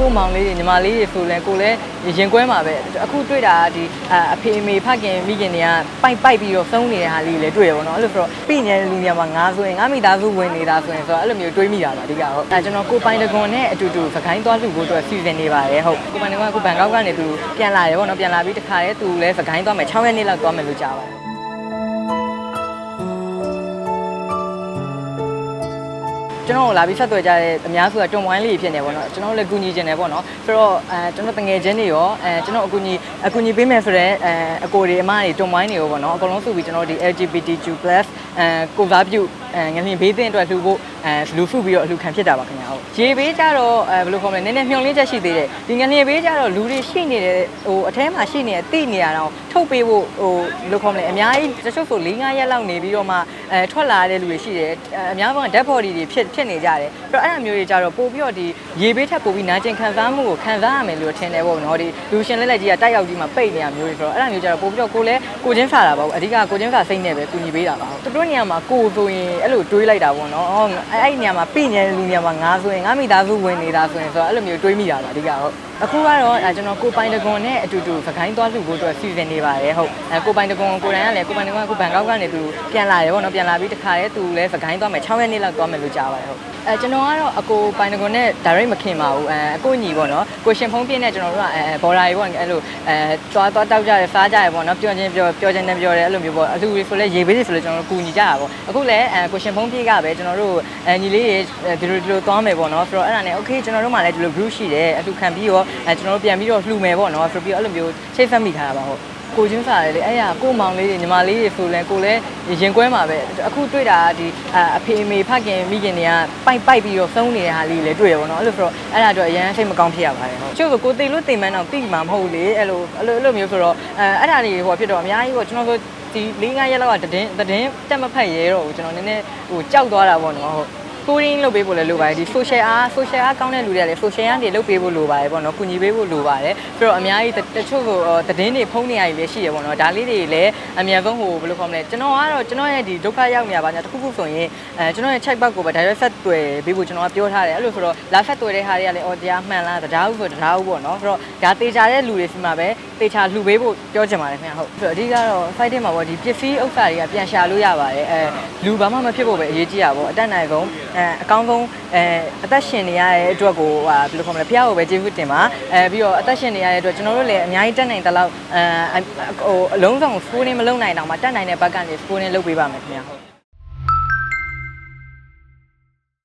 ကို့မောင်လေးတွေညီမလေးတွေဆိုလဲကိုလည်းရင်ကွဲမှာပဲအခုတွေ့တာဒီအဖေအမေဖခင်မိခင်တွေကပိုက်ပိုက်ပြီးတော့သုံးနေတဲ့ဟာလေးတွေလည်းတွေ့ရပါတော့အဲ့လိုဆိုတော့ပြည်နေတဲ့လူတွေမှာငါဆိုရင်ငါမိသားစုဝင်နေတာဆိုရင်ဆိုတော့အဲ့လိုမျိုးတွေးမိတာပါအဓိကဟုတ်အဲကျွန်တော်ကိုပိုင်တကွန်နဲ့အတူတူစကိုင်းသွားလူဖို့အတွက်စီစဉ်နေပါတယ်ဟုတ်ကိုပိုင်တကွန်ကကိုဘန်ကောက်ကနေသူပြန်လာတယ်ပေါ့နော်ပြန်လာပြီးတခါတည်းသူလည်းစကိုင်းသွားမယ်6ရက်နေ့လောက်သွားမယ်လို့ကြားပါတယ် ကျွန်တော်တို့လာပြီးဆက်သွယ်ကြတဲ့အများစုကတွန်ဝိုင်းလေးဖြစ်နေပေါ့နော်ကျွန်တော်တို့လည်းကူညီခြင်းတယ်ပေါ့နော်ဆိုတော့အဲကျွန်တော်တငယ်ချင်းတွေရောအဲကျွန်တော်အကူညီအကူညီပေးမယ်ဆိုတော့အဲအကိုတွေအမတွေတွန်ဝိုင်းတွေရောပေါ့နော်အကုန်လုံးစုပြီးကျွန်တော်ဒီ LGBTQ+ အဲကိုစားပြု အဲငလျင်ဘေးသင့်အတွက်လှူဖို့အဲလူစုပြီးတော့အလှူခံဖြစ်တာပါခင်ဗျာဟုတ်ရေဘေးကြတော့အဲဘယ်လိုခေါ်မလဲနည်းနည်းမျောလင်းချက်ရှိသေးတယ်ဒီငလျင်ဘေးကြတော့လူတွေရှိနေတဲ့ဟိုအထဲမှာရှိနေတဲ့တိနေရတော့ထုတ်ပေးဖို့ဟိုဘယ်လိုခေါ်မလဲအများကြီးတချို့ဆို၄၅ရက်လောက်နေပြီးတော့မှအဲထွက်လာတဲ့လူတွေရှိတယ်အများဆုံး dead body တွေဖြစ်ဖြစ်နေကြတယ်အဲ့တော့အဲ့အမျိုးတွေကြတော့ပို့ပြီးတော့ဒီရေဘေးထက်ပို့ပြီးနာကျင်ခံစားမှုကိုခံစားရမယ်လို့ထင်တယ်ပေါ့နော်ဒီလူရှင်လက်လက်ကြီးကတိုက်ရောက်ကြီးမှာပိတ်နေရမျိုးတွေဆိုတော့အဲ့အမျိုးကြတော့ပို့ပြီးတော့ကိုလည်းကိုချင်းစားတာပါဘူးအဓိကကိုချင်းစားစိတ်နဲ့ပဲကူညီပေးတာပါသူတို့နေရာမှာကိုဆိုရင်အဲ့လိုတွေးလိုက်တာပေါ့နော်အော်အဲ့အဲ့နေရာမှာပြညတဲ့လူနေရာမှာငါဆိုရင်ငါမိသားစုဝင်နေတာဆိုရင်ဆိုတော့အဲ့လိုမျိုးတွေးမိတာပါအဓိကဟုတ် အခုကတော့အဲကျွန်တော်ကိုပိုင်တကွန်နဲ့အတူတူစကိုင်းသွားလူဖို့အတွက်စီစဉ်နေပါတယ်ဟုတ်အဲကိုပိုင်တကွန်ကိုတိုင်ကလည်းကိုပိုင်တကွန်ကကိုဘန်ကောက်ကနေသူပြန်လာတယ်ပေါ့နော်ပြန်လာပြီးတခါတည်းသူလည်းစကိုင်းသွားမယ်6ရက်နေ့လောက်သွားမယ်လို့ကြားပါတယ်ဟုတ်အဲကျွန်တော်ကတော့အကိုပိုင်တကွန်နဲ့ direct မခင်ပါဘူးအဲအကိုညီပေါ့နော်ကိုရှင်ဖုံးပြင်းနဲ့ကျွန်တော်တို့ကအဲဘော်ဒါကြီးပေါ့အဲ့လိုအဲသွားသွားတောက်ကြတယ်စားကြတယ်ပေါ့နော်ပြောချင်းပြောပြောချင်းနဲ့ပြောတယ်အဲ့လိုမျိုးပေါ့အလူတွေဆိုလဲရေဘေးတွေဆိုလဲကျွန်တော်တို့ကူညီကြတာပေါ့အခုလည်းအဲကိုရှင်ဖုံးပြကပဲကျွန်တော်တို့အဲညီလေးတွေဒီလိုဒီလိုသွားမယ်ပေါ့နော်ဆိုတော့အဲ့ဒါနဲ့ okay ကျွန်တော်တို့မှလည်းဒီလို group ရှိတယ်အလူခံပြီးတော့အဲကျွန်တော်တို့ပြန်ပြီးတော့လှူမယ်ပေါ့နော်ဆိုပြီးတော့အဲ့လိုမျိုးချိတ်ဆက်မိထားတာပါဟုတ်ကိုချင်းစားတယ်လေအဲ့ရကိုမောင်လေးတွေညီမလေးတွေဆိုလဲကိုလည်းရင်ကွဲမှာပဲအခုတွေ့တာဒီအဖေအမေဖခင်မိခင်တွေကပိုက်ပိုက်ပြီးတော့သုံးနေတဲ့ဟာလေးလည်းတွေ့ရပါတော့အဲ့လိုဆိုတော့အဲ့ဒါတော့အရန်စိတ်မကောင်းဖြစ်ရပါတယ်ဟုတ်ကျို့ဆိုကိုတိတ်လို့တိမ်မန်းတော့တိမှာမဟုတ်လေအဲ့လိုအဲ့လိုအဲ့လိုမျိုးဆိုတော့အဲအဲ့ဒါလေးဟိုဖြစ်တော့အများကြီးပေါ့ကျွန်တော်ဆိုဒီ၄၅ရက်လောက်ကတည်င်းတည်င်းတက်မဖက်ရဲတော့ဘူးကျွန်တော်နည်းနည်းဟိုကြောက်သွားတာပေါ့နော်ဟုတ် touring လုပ်ပေးဖို့လည်းလိုပါတယ်ဒီ social အား social အားကောင်းတဲ့လူတွေကလည်း social အားတွေလုပ်ပေးဖို့လိုပါတယ်ပေါ့နော်ကုညီပေးဖို့လိုပါတယ်ပြီးတော့အများကြီးတချို့ဆိုသတင်းတွေဖုံးနေရည်လည်းရှိရပေါ့နော်ဒါလေးတွေလည်းအများဆုံးဟိုဘယ်လိုခေါ်မလဲကျွန်တော်ကတော့ကျွန်တော်ရဲ့ဒီဒုက္ခရောက်နေရပါညာတစ်ခုခုဆိုရင်အဲကျွန်တော်ရဲ့ check box ကိုပဲ direct ဆက်တွေ့ပေးဖို့ကျွန်တော်ကပြောထားတယ်အဲ့လိုဆိုတော့လာဆက်တွေ့တဲ့ဟာတွေကလည်းအော်တရားမှန်လားတရားဟုတ်ဆိုတရားဟုတ်ပေါ့နော်ဆိုတော့ဒါတေချာတဲ့လူတွေစီမှာပဲတေချာလှူပေးဖို့ပြောချင်ပါတယ်ခင်ဗျဟုတ်ဆိုတော့အဓိကတော့ fighting မှာပေါ့ဒီပစ္စည်းဥစ္စာတွေကပြန်ရှာလို့ရပါတယ်အဲလူဘာမှမဖြစ်ဖို့ပဲအရေးကြီးတာပေါ့အတက်နိုင်ဆုံးအဲအကောင်းဆုံးအဲအသက်ရှင်နေရတဲ့အတွက်ကိုဟာဘယ်လိုခေါ်မလဲဖះကိုပဲကျေးဇူးတင်ပါအဲပြီးတော့အသက်ရှင်နေရတဲ့အတွက်ကျွန်တော်တို့လည်းအများကြီးတက်နိုင်တဲ့လောက်အဲဟိုအလုံးစုံ schooling မလုပ်နိုင်တော့မှတက်နိုင်တဲ့ဘက်ကနေ schooling လုပ်ပေးပါမယ်ခင်ဗျဟုတ်